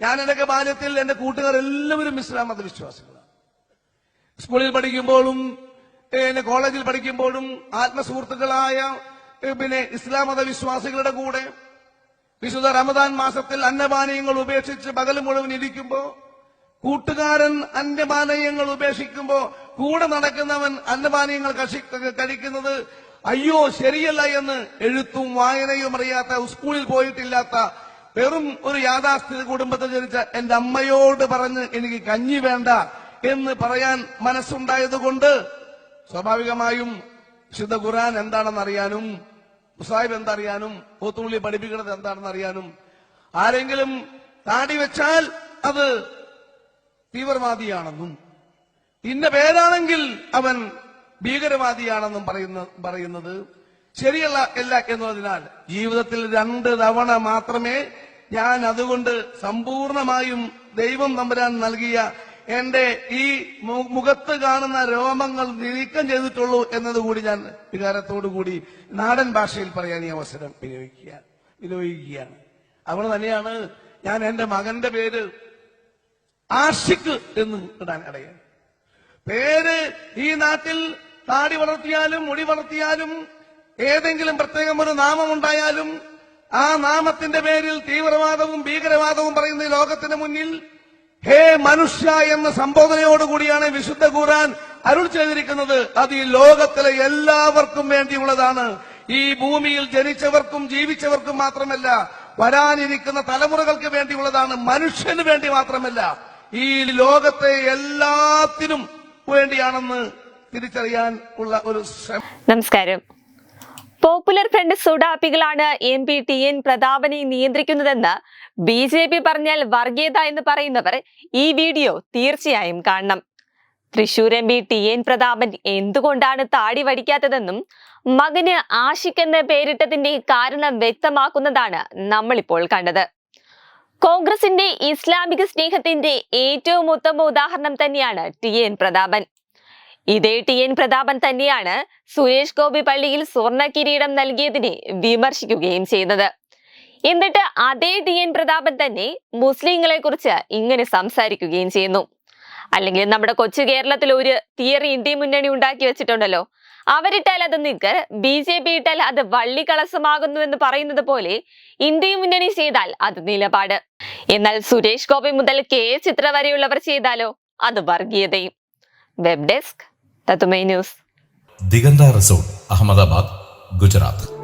ഞാൻ എന്റെ ബാല്യത്തിൽ എന്റെ കൂട്ടുകാർ എല്ലാവരും ഇസ്ലാം മതവിശ്വാസികളാണ്. സ്കൂളിൽ പഠിക്കുമ്പോഴും പിന്നെ കോളേജിൽ പഠിക്കുമ്പോഴും ആത്മസുഹൃത്തുക്കളായ പിന്നെ ഇസ്ലാം മതവിശ്വാസികളുടെ കൂടെ വിശുദ്ധ റമദാൻ മാസത്തിൽ അന്നപാനീയങ്ങൾ ഉപേക്ഷിച്ച് പകൽ മുഴുവൻ ഇരിക്കുമ്പോ കൂട്ടുകാരൻ അന്നപാനീയങ്ങൾ ഉപേക്ഷിക്കുമ്പോ കൂടെ നടക്കുന്നവൻ അന്നപാനീയങ്ങൾ കഴിക്കുന്നത് അയ്യോ ശരിയല്ല എന്ന് എഴുത്തും വായനയും അറിയാത്ത സ്കൂളിൽ പോയിട്ടില്ലാത്ത വെറും ഒരു യാഥാസ്ഥിതി കുടുംബത്തിൽ ജനിച്ച എന്റെ അമ്മയോട് പറഞ്ഞ് എനിക്ക് കഞ്ഞി വേണ്ട എന്ന് പറയാൻ മനസ്സുണ്ടായതുകൊണ്ട് സ്വാഭാവികമായും വിശുദ്ധ ഖുറാൻ എന്താണെന്ന് അറിയാനും മുസാഹിബ് എന്തറിയാനും പോത്തുള്ളി പഠിപ്പിക്കുന്നത് എന്താണെന്ന് അറിയാനും ആരെങ്കിലും താടി വെച്ചാൽ അത് തീവ്രവാദിയാണെന്നും ഇന്ന പേരാണെങ്കിൽ അവൻ ഭീകരവാദിയാണെന്നും പറയുന്ന പറയുന്നത് ശരിയല്ല അല്ല എന്നതിനാൽ ജീവിതത്തിൽ രണ്ട് തവണ മാത്രമേ ഞാൻ അതുകൊണ്ട് സമ്പൂർണമായും ദൈവം നമ്പരാൻ നൽകിയ എന്റെ ഈ മുഖത്ത് കാണുന്ന രോമങ്ങൾ നീക്കം ചെയ്തിട്ടുള്ളൂ എന്നതുകൂടി ഞാൻ വികാരത്തോടു കൂടി നാടൻ ഭാഷയിൽ പറയാൻ ഈ അവസരം വിനിയോഗിക്കുക വിനിയോഗിക്കുകയാണ്. അവിടെ തന്നെയാണ് ഞാൻ എന്റെ മകന്റെ പേര് ആഷിക്ക് എന്ന് ഇടാൻ അടയ പേര് ഈ നാട്ടിൽ താടി വളർത്തിയാലും മുടി വളർത്തിയാലും ഏതെങ്കിലും പ്രത്യേകം ഒരു നാമം ഉണ്ടായാലും ആ നാമത്തിന്റെ പേരിൽ തീവ്രവാദവും ഭീകരവാദവും പറയുന്ന ലോകത്തിന് മുന്നിൽ ഹേ മനുഷ്യ എന്ന സംബോധനയോടുകൂടിയാണ് വിശുദ്ധ ഖുർആൻ അരുൾ ചെയ്തിരിക്കുന്നത്. അത് ഈ ലോകത്തിലെ എല്ലാവർക്കും വേണ്ടിയുള്ളതാണ്. ഈ ഭൂമിയിൽ ജനിച്ചവർക്കും ജീവിച്ചവർക്കും മാത്രമല്ല വരാനിരിക്കുന്ന തലമുറകൾക്ക് വേണ്ടിയുള്ളതാണ്. മനുഷ്യന് വേണ്ടി മാത്രമല്ല ഈ ലോകത്തെ എല്ലാത്തിനും വേണ്ടിയാണെന്ന് തിരിച്ചറിയാൻ ഉള്ള ഒരു നമസ്കാരം. പോപ്പുലർ ഫ്രണ്ട് സുഡാപ്പികളാണ് എം പി ടി എൻ പ്രതാപനെ നിയന്ത്രിക്കുന്നതെന്ന് ബി ജെ പി പറഞ്ഞാൽ വർഗീയത എന്ന് പറയുന്നവർ ഈ വീഡിയോ തീർച്ചയായും കാണണം. Thrissur M P T N Prathapan എന്തുകൊണ്ടാണ് താടി വടിക്കാത്തതെന്നും മകന് ആഷിഖ് എന്ന് പേരിട്ടതിന്റെ കാരണം വ്യക്തമാക്കുന്നതാണ് നമ്മളിപ്പോൾ കണ്ടത്. കോൺഗ്രസിന്റെ ഇസ്ലാമിക സ്നേഹത്തിന്റെ ഏറ്റവും ഉത്തമ ഉദാഹരണം തന്നെയാണ് ടി എൻ പ്രതാപൻ. ഇതേ ടി എൻ പ്രതാപൻ തന്നെയാണ് സുരേഷ് ഗോപി പള്ളിയിൽ സ്വർണ കിരീടം നൽകിയതിനെ വിമർശിക്കുകയും ചെയ്തത്. എന്നിട്ട് അതേ ടി എൻ പ്രതാപൻ തന്നെ മുസ്ലിങ്ങളെ കുറിച്ച് ഇങ്ങനെ സംസാരിക്കുകയും ചെയ്യുന്നു. അല്ലെങ്കിൽ നമ്മുടെ കൊച്ചു കേരളത്തിൽ ഒരു തിയറി ഇന്ത്യ മുന്നണി ഉണ്ടാക്കി വെച്ചിട്ടുണ്ടല്ലോ. അവരിട്ടാൽ അത് നിക്കർ ബി ജെ പി ഇട്ടാൽ അത് വള്ളിക്കളസമാകുന്നു എന്ന് പറയുന്നത് പോലെ ഇന്ത്യ മുന്നണി ചെയ്താൽ അത് നിലപാട്. എന്നാൽ സുരേഷ് ഗോപി മുതൽ കെ ചിത്ര വരെയുള്ളവർ ചെയ്താലോ? അത് വർഗീയതയും. വെബ് ഡെസ്ക് തത്തുമൈ ന്യൂസ് ദിഗന്ത റിസോർട്ട് അഹമ്മദാബാദ് ഗുജറാത്ത്